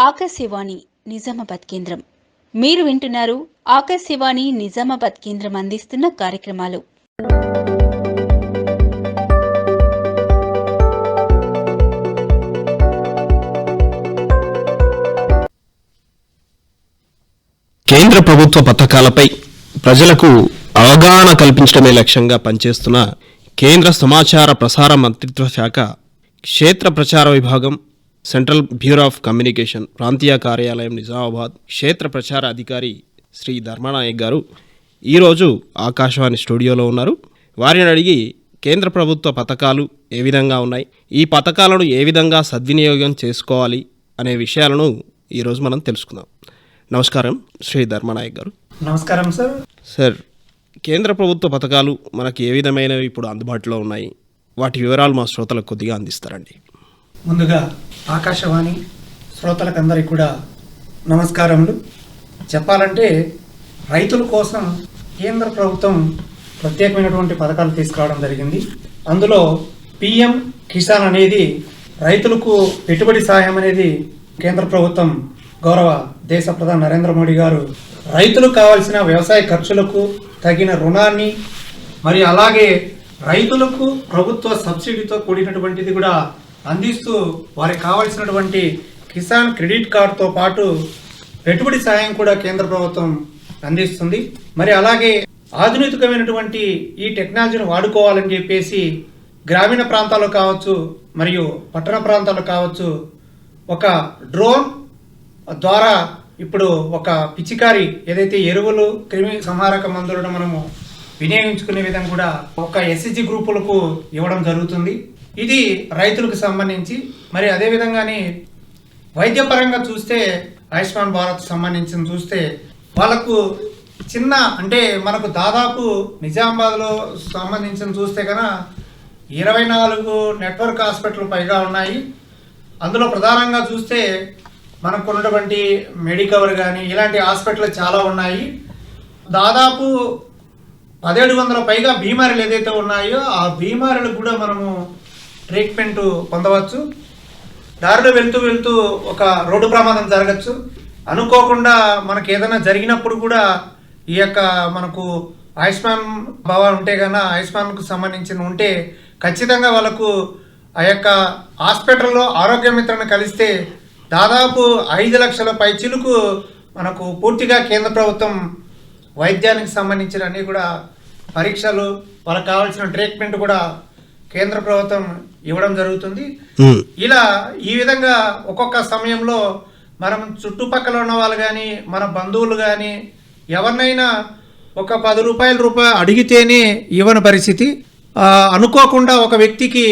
ఆకాశవాణి నిజామాబాద్ కేంద్రం. మీరు వింటున్నారు ఆకాశవాణి నిజామాబాద్ కేంద్రం అందిస్తున్న కార్యక్రమాలు. కేంద్ర ప్రభుత్వ పథకాలపై ప్రజలకు అవగాహన కల్పించడమే లక్ష్యంగా పనిచేస్తున్న కేంద్ర సమాచార ప్రసార మంత్రిత్వ శాఖ క్షేత్ర ప్రచార విభాగం సెంట్రల్ బ్యూరో ఆఫ్ కమ్యూనికేషన్ ప్రాంతీయ కార్యాలయం నిజామాబాద్ క్షేత్ర ప్రచార అధికారి శ్రీ ధర్మనాయక్ గారు ఈరోజు ఆకాశవాణి స్టూడియోలో ఉన్నారు. వారిని అడిగి కేంద్ర ప్రభుత్వ పథకాలు ఏ విధంగా ఉన్నాయి ఈ పథకాలను ఏ విధంగా సద్వినియోగం చేసుకోవాలి అనే విషయాలను ఈరోజు మనం తెలుసుకుందాం. నమస్కారం శ్రీ ధర్మనాయక్ గారు. నమస్కారం సార్. సార్ కేంద్ర ప్రభుత్వ పథకాలు మనకి ఏ విధమైనవి ఇప్పుడు అందుబాటులో ఉన్నాయి? వాటి వివరాలు మా శ్రోతలకు కొద్దిగా అందిస్తారండి. ముందుగా ఆకాశవాణి శ్రోతలకందరికీ కూడా నమస్కారములు. చెప్పాలంటే రైతుల కోసం కేంద్ర ప్రభుత్వం ప్రత్యేకమైనటువంటి పథకాలు తీసుకురావడం జరిగింది. అందులో పిఎం కిసాన్ అనేది రైతులకు పెట్టుబడి సాయం అనేది కేంద్ర ప్రభుత్వం గౌరవ దేశ ప్రధాని నరేంద్ర మోడీ గారు రైతులకు కావాల్సిన వ్యవసాయ ఖర్చులకు తగిన రుణాన్ని మరి అలాగే రైతులకు ప్రభుత్వ సబ్సిడీతో కూడినటువంటిది కూడా అందిస్తూ వారికి కావాల్సినటువంటి కిసాన్ క్రెడిట్ కార్డుతో పాటు పెట్టుబడి సాయం కూడా కేంద్ర ప్రభుత్వం అందిస్తుంది. మరి అలాగే ఆధునికమైనటువంటి ఈ టెక్నాలజీని వాడుకోవాలని చెప్పేసి గ్రామీణ ప్రాంతాల్లో కావచ్చు మరియు పట్టణ ప్రాంతాల్లో కావచ్చు ఒక డ్రోన్ ద్వారా ఇప్పుడు ఒక పిచికారి ఏదైతే ఎరువులు క్రిమి సంహారక మందులను మనము వినియోగించుకునే విధంగా కూడా ఒక ఎస్ఎస్జి గ్రూపులకు ఇవ్వడం జరుగుతుంది. ఇది రైతులకు సంబంధించి మరి అదే విధంగానే వైద్యపరంగా చూస్తే ఆయుష్మాన్ భారత్ సంబంధించిన చూస్తే వాళ్ళకు చిన్న అంటే మనకు దాదాపు నిజామాబాద్లో సంబంధించిన చూస్తే కనుక ఇరవై నాలుగు నెట్వర్క్ హాస్పిటల్ పైగా ఉన్నాయి. అందులో ప్రధానంగా చూస్తే మనకు ఉన్నటువంటి మెడికవర్ కానీ ఇలాంటి హాస్పిటల్ చాలా ఉన్నాయి. దాదాపు పదిహేడు వందల పైగా బీమారీలు ఏదైతే ఉన్నాయో ఆ బీమారీలకు కూడా మనము ట్రీట్మెంట్ పొందవచ్చు. దారిలో వెళ్తూ వెళ్తూ ఒక రోడ్డు ప్రమాదం జరగచ్చు. అనుకోకుండా మనకి ఏదైనా జరిగినప్పుడు కూడా ఈ యొక్క మనకు ఆయుష్మాన్ భవ ఉంటే కన్నా ఆయుష్మాన్కు సంబంధించిన ఉంటే ఖచ్చితంగా వాళ్ళకు ఆ యొక్క హాస్పిటల్లో ఆరోగ్య మిత్రను కలిస్తే దాదాపు ఐదు లక్షల పైచిలుకు మనకు పూర్తిగా కేంద్ర ప్రభుత్వం వైద్యానికి సంబంధించిన అన్నీ కూడా పరీక్షలు వాళ్ళకి కావాల్సిన ట్రీట్మెంట్ కూడా కేంద్ర ప్రభుత్వం ఇవ్వడం జరుగుతుంది. ఇలా ఈ విధంగా ఒక్కొక్క సమయంలో మనం చుట్టుపక్కల ఉన్న వాళ్ళు కానీ మన బంధువులు కానీ ఎవరినైనా ఒక పది రూపాయల రూపాయ అడిగితేనే ఇవ్వని పరిస్థితి. అనుకోకుండా ఒక వ్యక్తికి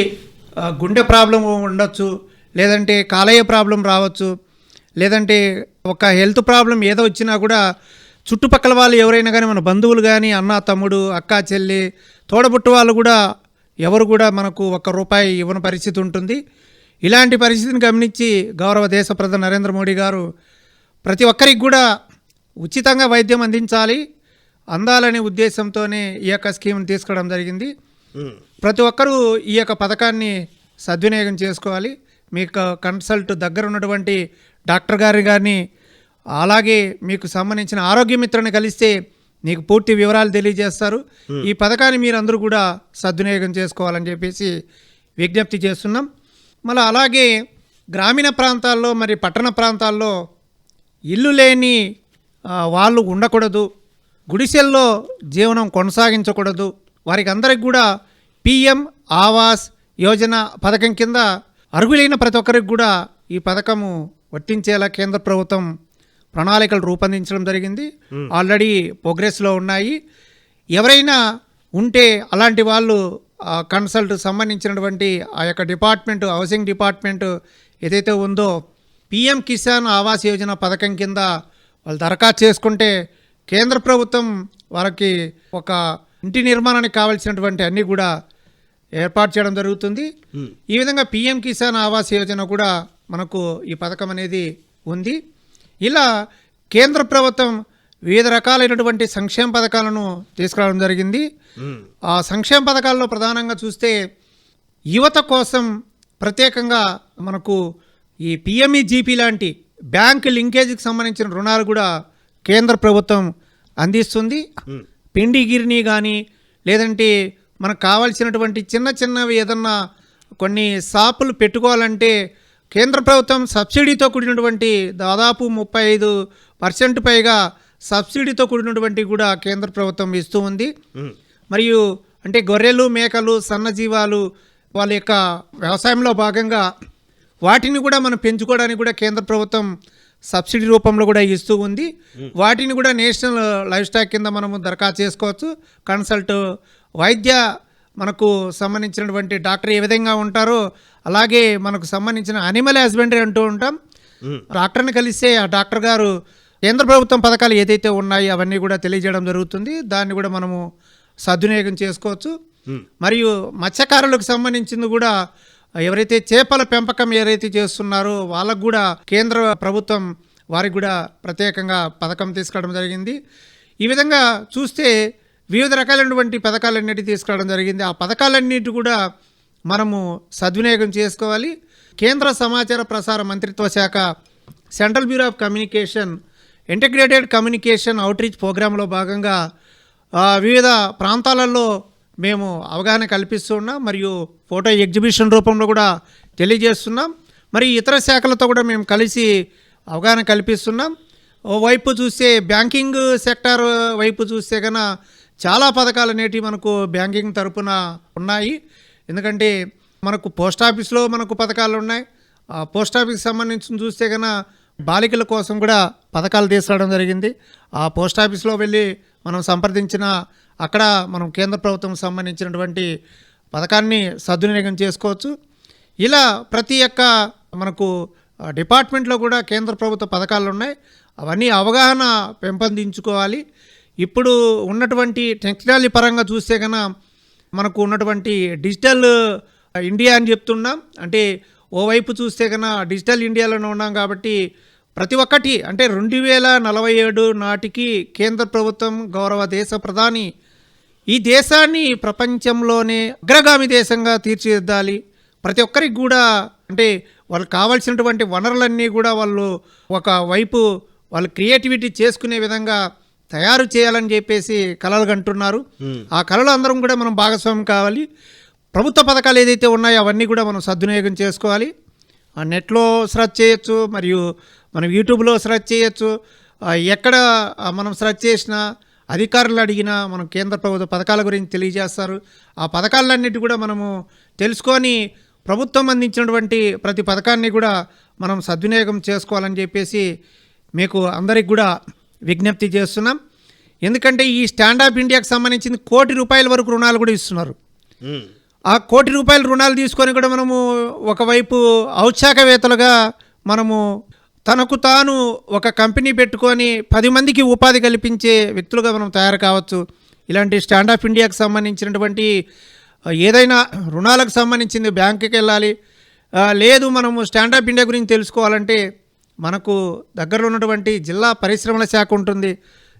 గుండె ప్రాబ్లం ఉండొచ్చు లేదంటే కాలేయ ప్రాబ్లం రావచ్చు లేదంటే ఒక హెల్త్ ప్రాబ్లం ఏదో వచ్చినా కూడా చుట్టుపక్కల వాళ్ళు ఎవరైనా కానీ మన బంధువులు కానీ అన్న తమ్ముడు అక్క చెల్లి తోడబుట్టు వాళ్ళు కూడా ఎవరు కూడా మనకు ఒక్క రూపాయి ఇవ్వని పరిస్థితి ఉంటుంది. ఇలాంటి పరిస్థితిని గమనించి గౌరవ దేశ ప్రధాని నరేంద్ర మోడీ గారు ప్రతి ఒక్కరికి కూడా ఉచితంగా వైద్యం అందించాలి అందాలనే ఉద్దేశంతోనే ఈ యొక్క స్కీమ్ని తీసుకోవడం జరిగింది. ప్రతి ఒక్కరూ ఈ యొక్క పథకాన్ని సద్వినియోగం చేసుకోవాలి. మీకు కన్సల్ట్ దగ్గర ఉన్నటువంటి డాక్టర్ గారి గారిని అలాగే మీకు సంబంధించిన ఆరోగ్య మిత్రుని కలిస్తే నీకు పూర్తి వివరాలు తెలియజేస్తారు. ఈ పథకాన్ని మీరు అందరూ కూడా సద్వినియోగం చేసుకోవాలని చెప్పేసి విజ్ఞప్తి చేస్తున్నాం. మళ్ళీ అలాగే గ్రామీణ ప్రాంతాల్లో మరి పట్టణ ప్రాంతాల్లో ఇల్లు లేని వాళ్ళు ఉండకూడదు. గుడిసెల్లో జీవనం కొనసాగించకూడదు. వారికి అందరికి కూడా పిఎం ఆవాస్ యోజన పథకం కింద అర్హులైన ప్రతి ఒక్కరికి కూడా ఈ పథకము వర్తించేలా కేంద్ర ప్రభుత్వం ప్రణాళికలు రూపొందించడం జరిగింది. ఆల్రెడీ ప్రోగ్రెస్లో ఉన్నాయి. ఎవరైనా ఉంటే అలాంటి వాళ్ళు కన్సల్ట్ సంబంధించినటువంటి ఆ యొక్క డిపార్ట్మెంట్ హౌసింగ్ డిపార్ట్మెంట్ ఏదైతే ఉందో పిఎం కిసాన్ ఆవాస్ యోజన పథకం కింద వాళ్ళు దరఖాస్తు చేసుకుంటే కేంద్ర ప్రభుత్వం వారికి ఒక ఇంటి నిర్మాణానికి కావాల్సినటువంటి అన్నీ కూడా ఏర్పాటు చేయడం జరుగుతుంది. ఈ విధంగా పిఎం కిసాన్ ఆవాస్ యోజన కూడా మనకు ఈ పథకం అనేది ఉంది. ఇలా కేంద్ర ప్రభుత్వం వివిధ రకాలైనటువంటి సంక్షేమ పథకాలను తీసుకురావడం జరిగింది. ఆ సంక్షేమ పథకాల్లో ప్రధానంగా చూస్తే యువత కోసం ప్రత్యేకంగా మనకు ఈ పిఎంఈ జీపీ లాంటి బ్యాంక్ లింకేజ్కి సంబంధించిన రుణాలు కూడా కేంద్ర ప్రభుత్వం అందిస్తుంది. పిండి గిరిని కానీ లేదంటే మనకు కావాల్సినటువంటి చిన్న చిన్నవి ఏదన్నా కొన్ని షాపులు పెట్టుకోవాలంటే కేంద్ర ప్రభుత్వం సబ్సిడీతో కూడినటువంటి దాదాపు ముప్పై ఐదు పర్సెంట్ పైగా సబ్సిడీతో కూడినటువంటి కూడా కేంద్ర ప్రభుత్వం ఇస్తూ ఉంది. మరియు అంటే గొర్రెలు మేకలు సన్నజీవాలు వాళ్ళ యొక్క వ్యవసాయంలో భాగంగా వాటిని కూడా మనం పెంచుకోవడానికి కూడా కేంద్ర ప్రభుత్వం సబ్సిడీ రూపంలో కూడా ఇస్తూ ఉంది. వాటిని కూడా నేషనల్ లైఫ్ స్టాక్ కింద మనము దరఖాస్తు చేసుకోవచ్చు. కన్సల్ట్ వైద్య మనకు సంబంధించినటువంటి డాక్టర్ ఏ విధంగా ఉంటారో అలాగే మనకు సంబంధించిన అనిమల్ హస్బెండరీ అంటూ ఉంటాం. డాక్టర్ని కలిస్తే ఆ డాక్టర్ గారు కేంద్ర ప్రభుత్వం పథకాలు ఏదైతే ఉన్నాయో అవన్నీ కూడా తెలియజేయడం జరుగుతుంది. దాన్ని కూడా మనము సద్వినియోగం చేసుకోవచ్చు. మరియు మత్స్యకారులకు సంబంధించింది కూడా ఎవరైతే చేపల పెంపకం ఎవరైతే చేస్తున్నారో వాళ్ళకు కూడా కేంద్ర ప్రభుత్వం వారికి కూడా ప్రత్యేకంగా పథకం తీసుకురావడం జరిగింది. ఈ విధంగా చూస్తే వివిధ రకాలైనటువంటి పథకాలన్నిటి తీసుకురావడం జరిగింది. ఆ పథకాలన్నిటి కూడా మనము సద్వినియోగం చేసుకోవాలి. కేంద్ర సమాచార ప్రసార మంత్రిత్వ శాఖ central bureau of communication integrated communication outreach ప్రోగ్రాంలో భాగంగా వివిధ ప్రాంతాలలో మేము అవగాహన కల్పిస్తున్నాం మరియు ఫోటో ఎగ్జిబిషన్ రూపంలో కూడా తెలియజేస్తున్నాం. మరి ఇతర శాఖలతో కూడా మేము కలిసి అవగాహన కల్పిస్తున్నాం. వైపు చూస్తే బ్యాంకింగ్ సెక్టార్ వైపు చూస్తే కన్నా చాలా పథకాలు అనేటివి మనకు బ్యాంకింగ్ తరపున ఉన్నాయి. ఎందుకంటే మనకు పోస్ట్ ఆఫీస్లో మనకు పథకాలు ఉన్నాయి. ఆ పోస్ట్ ఆఫీస్కి సంబంధించి చూస్తే కన్నా బాలికల కోసం కూడా పథకాలు తీసుకురావడం జరిగింది. ఆ పోస్ట్ ఆఫీస్లో వెళ్ళి మనం సంప్రదించిన అక్కడ మనం కేంద్ర ప్రభుత్వం సంబంధించినటువంటి పథకాన్ని సద్వినియోగం చేసుకోవచ్చు. ఇలా ప్రతి ఒక్క మనకు డిపార్ట్మెంట్లో కూడా కేంద్ర ప్రభుత్వ పథకాలు ఉన్నాయి. అవన్నీ అవగాహన పెంపొందించుకోవాలి. ఇప్పుడు ఉన్నటువంటి టెక్నాలజీ పరంగా చూస్తే కన్నా మనకు ఉన్నటువంటి డిజిటల్ ఇండియా అని చెప్తున్నాం. అంటే ఓవైపు చూస్తే కన్నా డిజిటల్ ఇండియాలోనే ఉన్నాం కాబట్టి ప్రతి ఒక్కటి అంటే రెండు వేల నలభై ఏడు నాటికి కేంద్ర ప్రభుత్వం గౌరవ దేశ ప్రధాని ఈ దేశాన్ని ప్రపంచంలోనే అగ్రగామి దేశంగా తీర్చిదిద్దాలి. ప్రతి ఒక్కరికి కూడా అంటే వాళ్ళకి కావాల్సినటువంటి వనరులన్నీ కూడా వాళ్ళు ఒక వైపు వాళ్ళు క్రియేటివిటీ చేసుకునే విధంగా తయారు చేయాలని చెప్పేసి కలలు కంటున్నారు ఆ కళలు అందరం కూడా మనం భాగస్వామ్యం కావాలి. ప్రభుత్వ పథకాలు ఏదైతే ఉన్నాయో అవన్నీ కూడా మనం సద్వినియోగం చేసుకోవాలి. ఆ నెట్లో సెర్చ్ చేయొచ్చు మరియు మనం యూట్యూబ్లో సెర్చ్ చేయొచ్చు. ఎక్కడ మనం సెర్చ్ చేసినా అధికారులు అడిగినా మనం కేంద్ర ప్రభుత్వ పథకాల గురించి తెలియజేస్తారు. ఆ పథకాలన్నిటి కూడా మనము తెలుసుకొని ప్రభుత్వం అందించినటువంటి ప్రతి పథకాన్ని కూడా మనం సద్వినియోగం చేసుకోవాలని చెప్పేసి మీకు అందరికి కూడా విజ్ఞప్తి చేస్తున్నాం. ఎందుకంటే ఈ స్టాండప్ ఇండియాకి సంబంధించింది కోటి రూపాయల వరకు రుణాలు కూడా ఇస్తున్నారు. ఆ కోటి రూపాయల రుణాలు తీసుకొని కూడా మనము ఒకవైపు ఔత్సాహవేత్తలుగా మనము తనకు తాను ఒక కంపెనీ పెట్టుకొని పది మందికి ఉపాధి కల్పించే వ్యక్తులుగా మనం తయారు కావచ్చు. ఇలాంటి స్టాండ్ ఆఫ్ ఇండియాకి సంబంధించినటువంటి ఏదైనా రుణాలకు సంబంధించింది బ్యాంకుకి వెళ్ళాలి. లేదు మనము స్టాండ్ ఆఫ్ ఇండియా గురించి తెలుసుకోవాలంటే మనకు దగ్గరలో ఉన్నటువంటి జిల్లా పరిశ్రమల శాఖ ఉంటుంది.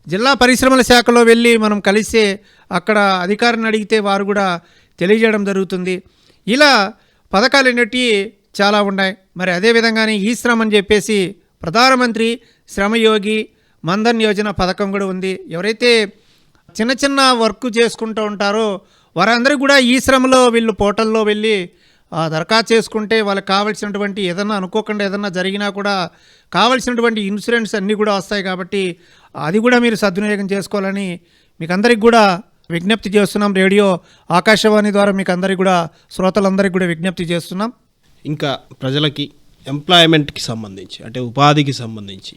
జిల్లా పరిశ్రమల శాఖలో వెళ్ళి మనం కలిస్తే అక్కడ అధికారిని అడిగితే వారు కూడా తెలియజేయడం జరుగుతుంది. ఇలా పథకాలు అనేటివి చాలా ఉన్నాయి. మరి అదేవిధంగానే ఈ శ్రమ్ అని చెప్పేసి ప్రధానమంత్రి శ్రమయోగి మన్ధన్ యోజన పథకం కూడా ఉంది. ఎవరైతే చిన్న చిన్న వర్క్ చేసుకుంటూ ఉంటారో వారందరూ కూడా ఈ శ్రమలో వీళ్ళు పోర్టల్లో వెళ్ళి దరఖాస్తు చేసుకుంటే వాళ్ళకి కావాల్సినటువంటి ఏదన్నా అనుకోకుండా ఏదన్నా జరిగినా కూడా కావాల్సినటువంటి ఇన్సూరెన్స్ అన్నీ కూడా వస్తాయి కాబట్టి అది కూడా మీరు సద్వినియోగం చేసుకోవాలని మీకు అందరికి కూడా విజ్ఞప్తి చేస్తున్నాం. రేడియో ఆకాశవాణి ద్వారా మీకు అందరికి కూడా శ్రోతలందరికీ కూడా విజ్ఞప్తి చేస్తున్నాం. ఇంకా ప్రజలకి ఎంప్లాయ్మెంట్కి సంబంధించి అంటే ఉపాధికి సంబంధించి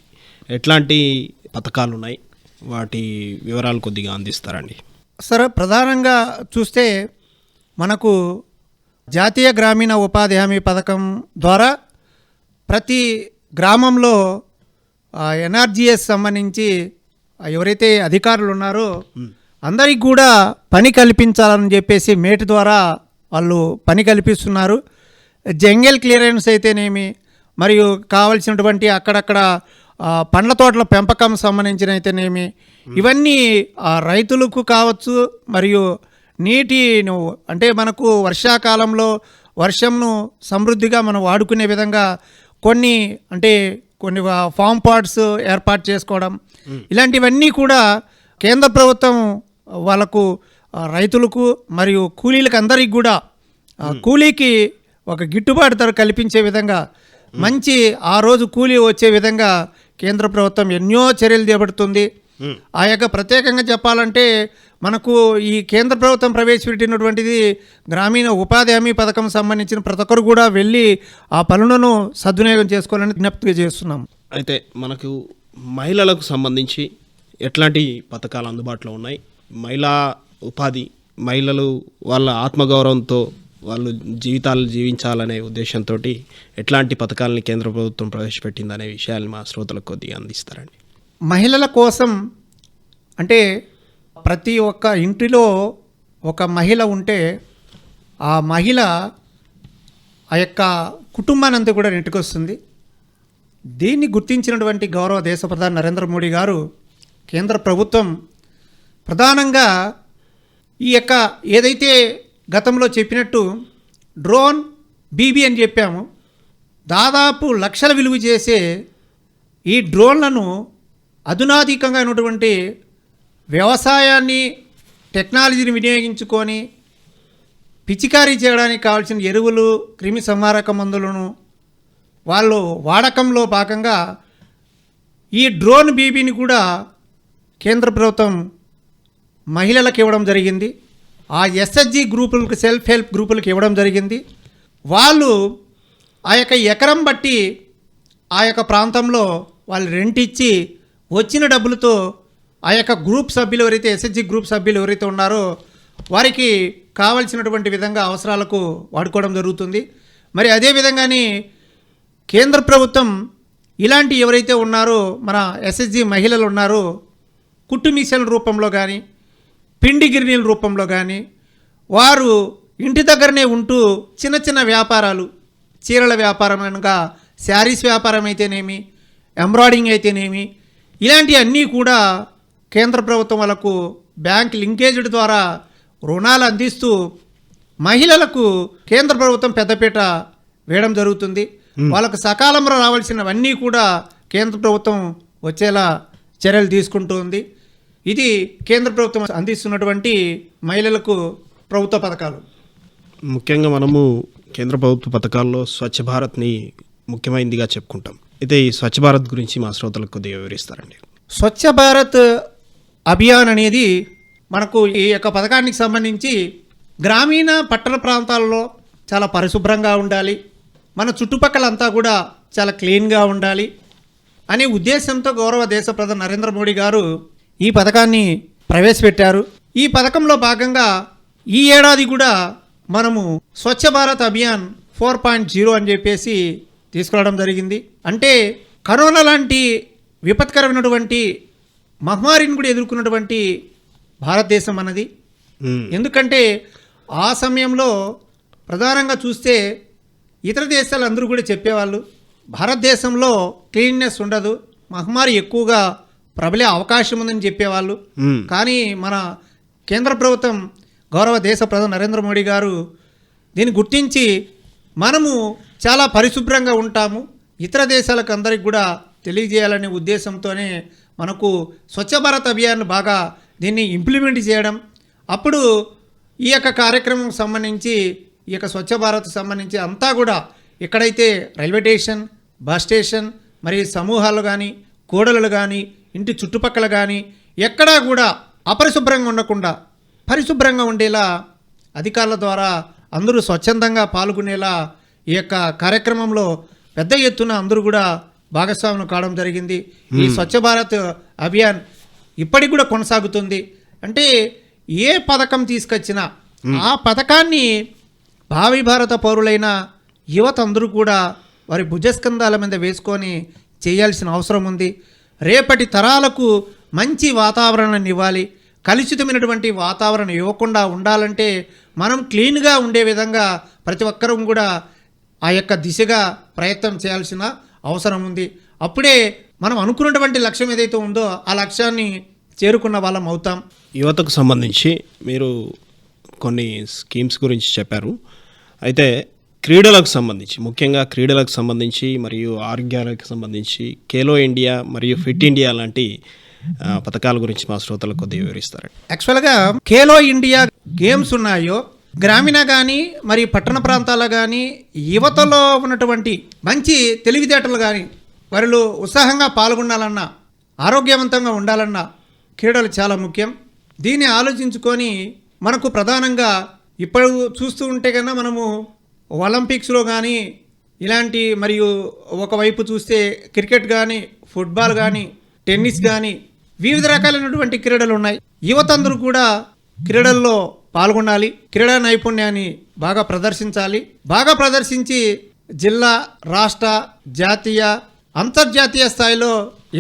ఎట్లాంటి పథకాలు ఉన్నాయి వాటి వివరాలు కొద్దిగా అందిస్తారండి సరే ప్రధానంగా చూస్తే మనకు జాతీయ గ్రామీణ ఉపాధి హామీ పథకం ద్వారా ప్రతి గ్రామంలో ఎన్ఆర్జీఎస్ సంబంధించి ఎవరైతే అధికారులు ఉన్నారో అందరికి కూడా పని కల్పించాలని చెప్పేసి మేటి ద్వారా వాళ్ళు పని కల్పిస్తున్నారు. జంగల్ క్లియరెన్స్ అయితేనేమి మరియు కావలసినటువంటి అక్కడక్కడ పండ్ల తోటల పెంపకం సంబంధించిన అయితేనేమి ఇవన్నీ రైతులకు కావచ్చు మరియు నీటిను అంటే మనకు వర్షాకాలంలో వర్షంను సమృద్ధిగా మనం వాడుకునే విధంగా కొన్ని అంటే కొన్ని ఫామ్ పార్ట్స్ ఏర్పాటు చేసుకోవడం. ఇలాంటివన్నీ కూడా కేంద్ర ప్రభుత్వం వాళ్ళకు రైతులకు మరియు కూలీలకు అందరికి కూడా కూలీకి ఒక గిట్టుబాటు ధర కల్పించే విధంగా మంచి ఆ రోజు కూలీ వచ్చే విధంగా కేంద్ర ప్రభుత్వం ఎన్నో చర్యలు చేపడుతుంది. ఆ యొక్క ప్రత్యేకంగా చెప్పాలంటే మనకు ఈ కేంద్ర ప్రభుత్వం ప్రవేశపెట్టినటువంటిది గ్రామీణ ఉపాధి హామీ పథకం సంబంధించిన ప్రతి ఒక్కరు కూడా వెళ్ళి ఆ పనులను సద్వినియోగం చేసుకోవాలని విజ్ఞప్తి చేస్తున్నాం. అయితే మనకు మహిళలకు సంబంధించి ఎట్లాంటి పథకాలు అందుబాటులో ఉన్నాయి? మహిళా ఉపాధి మహిళలు వాళ్ళ ఆత్మగౌరవంతో వాళ్ళు జీవితాలు జీవించాలనే ఉద్దేశంతో ఎట్లాంటి పథకాలని కేంద్ర ప్రభుత్వం ప్రవేశపెట్టిందనే విషయాన్ని మా శ్రోతలకు కొద్దిగా అందిస్తారండి. మహిళల కోసం అంటే ప్రతి ఒక్క ఇంటిలో ఒక మహిళ ఉంటే ఆ మహిళ ఆ యొక్క కుటుంబాన్ని అంతా కూడా నెట్టుకొస్తుంది. దీన్ని గుర్తించినటువంటి గౌరవ దేశ ప్రధాని నరేంద్ర మోడీ గారు కేంద్ర ప్రభుత్వం ప్రధానంగా ఈ యొక్క ఏదైతే గతంలో చెప్పినట్టు డ్రోన్ బీబీ అని చెప్పాము దాదాపు లక్షల విలువ చేసే ఈ డ్రోన్లను అధునాధికంగా ఉన్నటువంటి వ్యవసాయాన్ని టెక్నాలజీని వినియోగించుకొని పిచికారీ చేయడానికి కావాల్సిన ఎరువులు క్రిమి సంహారక మందులను వాళ్ళు వాడకంలో భాగంగా ఈ డ్రోన్ బీబీని కూడా కేంద్ర ప్రభుత్వం మహిళలకు ఇవ్వడం జరిగింది. ఆ ఎస్హెచ్జి గ్రూపులకు సెల్ఫ్ హెల్ప్ గ్రూపులకు ఇవ్వడం జరిగింది. వాళ్ళు ఆ యొక్క ఎకరం బట్టి ఆ యొక్క ప్రాంతంలో వాళ్ళు రెంట్ ఇచ్చి వచ్చిన డబ్బులతో ఆ యొక్క గ్రూప్ సభ్యులు ఎవరైతే ఎస్ఎస్జి గ్రూప్ సభ్యులు ఎవరైతే ఉన్నారో వారికి కావలసినటువంటి విధంగా అవసరాలకు వాడుకోవడం జరుగుతుంది. మరి అదే విధంగానే కేంద్ర ప్రభుత్వం ఇలాంటి ఎవరైతే ఉన్నారో మన ఎస్ఎస్జి మహిళలు ఉన్నారో కుట్టు మీసాల రూపంలో కానీ పిండి గిరినీల రూపంలో కానీ వారు ఇంటి దగ్గరనే ఉంటూ చిన్న చిన్న వ్యాపారాలు చీరల వ్యాపారం అనగా శారీస్ వ్యాపారం అయితేనేమి ఎంబ్రాయిడింగ్ అయితేనేమి ఇలాంటివన్నీ కూడా కేంద్ర ప్రభుత్వం వాళ్ళకు బ్యాంక్ లింకేజ్డ్ ద్వారా రుణాలు అందిస్తూ మహిళలకు కేంద్ర ప్రభుత్వం పెద్దపీట వేయడం జరుగుతుంది. వాళ్ళకు సకాలంలో రావాల్సినవన్నీ కూడా కేంద్ర ప్రభుత్వం వచ్చేలా చర్యలు తీసుకుంటుంది. ఇది కేంద్ర ప్రభుత్వం అందిస్తున్నటువంటి మహిళలకు ప్రభుత్వ పథకాలు. ముఖ్యంగా మనము కేంద్ర ప్రభుత్వ పథకాల్లో స్వచ్ఛ భారత్ని ముఖ్యమైనదిగా చెప్పుకుంటాం. అయితే ఈ స్వచ్ఛ భారత్ గురించి మా శ్రోతలకు కొద్దిగా వివరిస్తారండి. స్వచ్ఛ భారత్ అభియాన్ అనేది మనకు ఈ యొక్క పథకానికి సంబంధించి గ్రామీణ పట్టణ ప్రాంతాల్లో చాలా పరిశుభ్రంగా ఉండాలి. మన చుట్టుపక్కలంతా కూడా చాలా క్లీన్గా ఉండాలి. అనే ఉద్దేశంతో గౌరవ దేశ ప్రధాని నరేంద్ర మోడీ గారు ఈ పథకాన్ని ప్రవేశపెట్టారు. ఈ పథకంలో భాగంగా ఈ ఏడాది కూడా మనము Swachh Bharat Abhiyan four point zero అని చెప్పేసి తీసుకురావడం జరిగింది. అంటే కరోనా లాంటి విపత్కరమైనటువంటి మహమ్మారిని కూడా ఎదుర్కొన్నటువంటి భారతదేశం అన్నది. ఎందుకంటే ఆ సమయంలో ప్రధానంగా చూస్తే ఇతర దేశాలు అందరూ కూడా చెప్పేవాళ్ళు భారతదేశంలో క్లీన్నెస్ ఉండదు మహమ్మారి ఎక్కువగా ప్రబలే అవకాశం ఉందని చెప్పేవాళ్ళు. కానీ మన కేంద్ర ప్రభుత్వం గౌరవ దేశ ప్రధాని నరేంద్ర మోడీ గారు దీన్ని గుర్తించి మనము చాలా పరిశుభ్రంగా ఉంటాము ఇతర దేశాలకు అందరికి కూడా తెలియజేయాలనే ఉద్దేశంతోనే మనకు స్వచ్ఛ భారత్ అభియాన్ బాగా దీన్ని ఇంప్లిమెంట్ చేయడం. అప్పుడు ఈ యొక్క కార్యక్రమం సంబంధించి ఈ యొక్క స్వచ్ఛ భారత్ సంబంధించి అంతా కూడా ఎక్కడైతే రైల్వే స్టేషన్ బస్ స్టేషన్ మరి సమూహాలు కానీ కూడలు కానీ ఇంటి చుట్టుపక్కల కానీ ఎక్కడా కూడా అపరిశుభ్రంగా ఉండకుండా పరిశుభ్రంగా ఉండేలా అధికారుల ద్వారా అందరూ స్వచ్ఛందంగా పాల్గొనేలా ఈ యొక్క కార్యక్రమంలో పెద్ద ఎత్తున అందరూ కూడా భాగస్వాములు కావడం జరిగింది. ఈ స్వచ్ఛ భారత్ అభియాన్ ఇప్పటికి కూడా కొనసాగుతుంది. అంటే ఏ పథకం తీసుకొచ్చినా ఆ పథకాన్ని భావి భారత పౌరులైన యువత అందరూ కూడా వారి భుజస్కంధాల మీద వేసుకొని చేయాల్సిన అవసరం ఉంది. రేపటి తరాలకు మంచి వాతావరణాన్ని ఇవ్వాలి. కలుషితమైనటువంటి వాతావరణం ఇవ్వకుండా ఉండాలంటే మనం క్లీన్గా ఉండే విధంగా ప్రతి ఒక్కరూ కూడా ఆ యొక్క దిశగా ప్రయత్నం చేయాల్సిన అవసరం ఉంది. అప్పుడే మనం అనుకున్నటువంటి లక్ష్యం ఏదైతే ఉందో ఆ లక్ష్యాన్ని చేరుకున్న వాళ్ళం అవుతాం. యువతకు సంబంధించి మీరు కొన్ని స్కీమ్స్ గురించి చెప్పారు. అయితే క్రీడలకు సంబంధించి ముఖ్యంగా క్రీడలకు సంబంధించి మరియు ఆరోగ్యాలకు సంబంధించి ఖేలో ఇండియా మరియు ఫిట్ ఇండియా లాంటి పథకాల గురించి మా శ్రోతలకు కొద్దిగా వివరిస్తారండి యాక్చువల్గా ఖేలో ఇండియా గేమ్స్ ఉన్నాయో గ్రామీణ కానీ మరి పట్టణ ప్రాంతాల్లో కానీ యువతలో ఉన్నటువంటి మంచి తెలివితేటలు కానీ వారిలో ఉత్సాహంగా పాల్గొనాలన్నా ఆరోగ్యవంతంగా ఉండాలన్నా క్రీడలు చాలా ముఖ్యం. దీన్ని ఆలోచించుకొని మనకు ప్రధానంగా ఇప్పుడు చూస్తూ ఉంటే కన్నా మనము ఒలింపిక్స్లో కానీ ఇలాంటి మరియు ఒకవైపు చూస్తే క్రికెట్ కానీ ఫుట్బాల్ కానీ టెన్నిస్ కానీ వివిధ రకాలైనటువంటి క్రీడలు ఉన్నాయి. యువతందరూ కూడా క్రీడల్లో పాల్గొనాలి. క్రీడా నైపుణ్యాన్ని బాగా ప్రదర్శించాలి. బాగా ప్రదర్శించి జిల్లా రాష్ట్ర జాతీయ అంతర్జాతీయ స్థాయిలో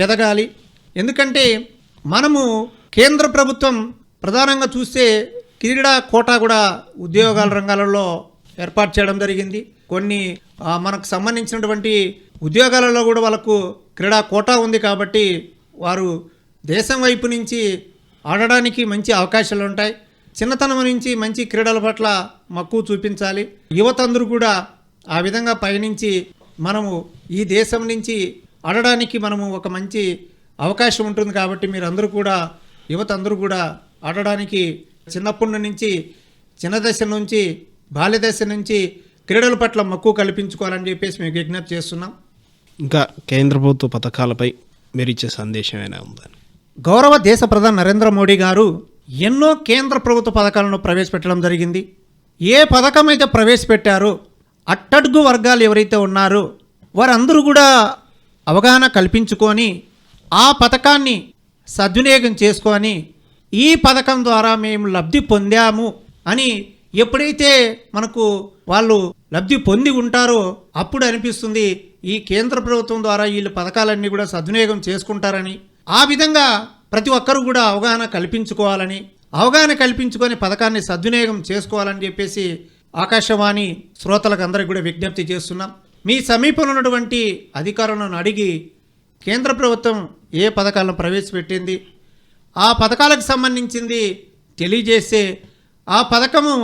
ఎదగాలి. ఎందుకంటే మనము కేంద్ర ప్రభుత్వం ప్రధానంగా చూస్తే క్రీడా కోటా కూడా ఉద్యోగాల రంగాలలో ఏర్పాటు చేయడం జరిగింది. కొన్ని మనకు సంబంధించినటువంటి ఉద్యోగాలలో కూడా వాళ్ళకు క్రీడా కోటా ఉంది కాబట్టి వారు దేశం వైపు నుంచి ఆడడానికి మంచి అవకాశాలు ఉంటాయి. చిన్నతనం నుంచి మంచి క్రీడల పట్ల మక్కువ చూపించాలి. యువత అందరూ కూడా ఆ విధంగా పయనించి మనము ఈ దేశం నుంచి ఆడడానికి మనము ఒక మంచి అవకాశం ఉంటుంది కాబట్టి మీరందరూ కూడా యువత అందరూ కూడా ఆడడానికి చిన్నప్పటి నుంచి చిన్న దశ నుంచి బాల్య దశ నుంచి క్రీడల పట్ల మక్కువ కల్పించుకోవాలని చెప్పేసి మీకు విజ్ఞప్తి చేస్తున్నాం. ఇంకా కేంద్ర ప్రభుత్వ పథకాలపై మీరు ఇచ్చే సందేశం ఏమైనా ఉందని గౌరవ దేశ ప్రధాని నరేంద్ర మోడీ గారు ఎన్నో కేంద్ర ప్రభుత్వ పథకాలను ప్రవేశపెట్టడం జరిగింది. ఏ పథకం అయితే ప్రవేశపెట్టారో అట్టడుగు వర్గాలు ఎవరైతే ఉన్నారో వారందరూ కూడా అవగాహన కల్పించుకొని ఆ పథకాన్ని సద్వినియోగం చేసుకొని ఈ పథకం ద్వారా మేము లబ్ధి పొందాము అని ఎప్పుడైతే మనకు వాళ్ళు లబ్ధి పొంది ఉంటారో అప్పుడు అనిపిస్తుంది ఈ కేంద్ర ప్రభుత్వం ద్వారా వీళ్ళు పథకాలన్నీ కూడా సద్వినియోగం చేసుకుంటారని. ఆ విధంగా ప్రతి ఒక్కరూ కూడా అవగాహన కల్పించుకోవాలని అవగాహన కల్పించుకొని పథకాన్ని సద్వినియోగం చేసుకోవాలని చెప్పేసి ఆకాశవాణి శ్రోతలకు అందరికీ కూడా విజ్ఞప్తి చేస్తున్నాం. మీ సమీపంలో ఉన్నటువంటి అధికారులను అడిగి కేంద్ర ప్రభుత్వం ఏ పథకాలను ప్రవేశపెట్టింది ఆ పథకాలకు సంబంధించింది తెలియజేస్తే ఆ పథకము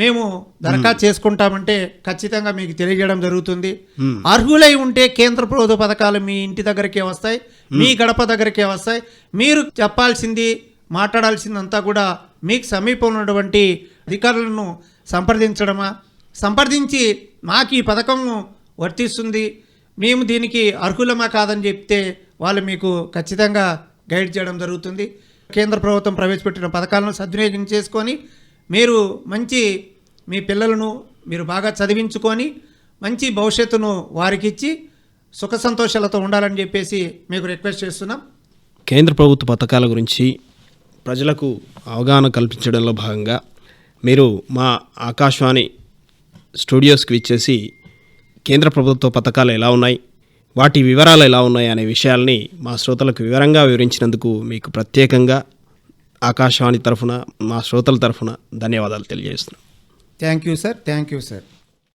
మేము దరఖాస్తు చేసుకుంటామంటే ఖచ్చితంగా మీకు తెలియజేయడం జరుగుతుంది. అర్హులై ఉంటే కేంద్ర ప్రభుత్వ పథకాలు మీ ఇంటి దగ్గరికే వస్తాయి మీ గడప దగ్గరికే వస్తాయి. మీరు చెప్పాల్సింది మాట్లాడాల్సిందంతా కూడా మీకు సమీపంలో ఉన్నటువంటి అధికారులను సంప్రదించడమా? సంప్రదించి మాకు ఈ పథకము వర్తిస్తుంది. మేము దీనికి అర్హులమా కాదని చెప్తే వాళ్ళు మీకు ఖచ్చితంగా గైడ్ చేయడం జరుగుతుంది. కేంద్ర ప్రభుత్వం ప్రవేశపెట్టిన పథకాలను సద్వినియోగం చేసుకొని మీరు మంచి మీ పిల్లలను మీరు బాగా చదివించుకొని మంచి భవిష్యత్తును వారికిచ్చి సుఖ సంతోషాలతో ఉండాలని చెప్పేసి మీకు రిక్వెస్ట్ చేస్తున్నాం. కేంద్ర ప్రభుత్వ పథకాల గురించి ప్రజలకు అవగాహన కల్పించడంలో భాగంగా మీరు మా ఆకాశవాణి స్టూడియోస్కి ఇచ్చేసి కేంద్ర ప్రభుత్వ పథకాలు ఎలా ఉన్నాయి వాటి వివరాలు ఎలా ఉన్నాయి అనే విషయాల్ని మా శ్రోతలకు వివరంగా వివరించినందుకు మీకు ప్రత్యేకంగా ఆకాశవాణి తరఫున మా శ్రోతల తరఫున ధన్యవాదాలు తెలియజేస్తున్నాం. Thank you sir thank you sir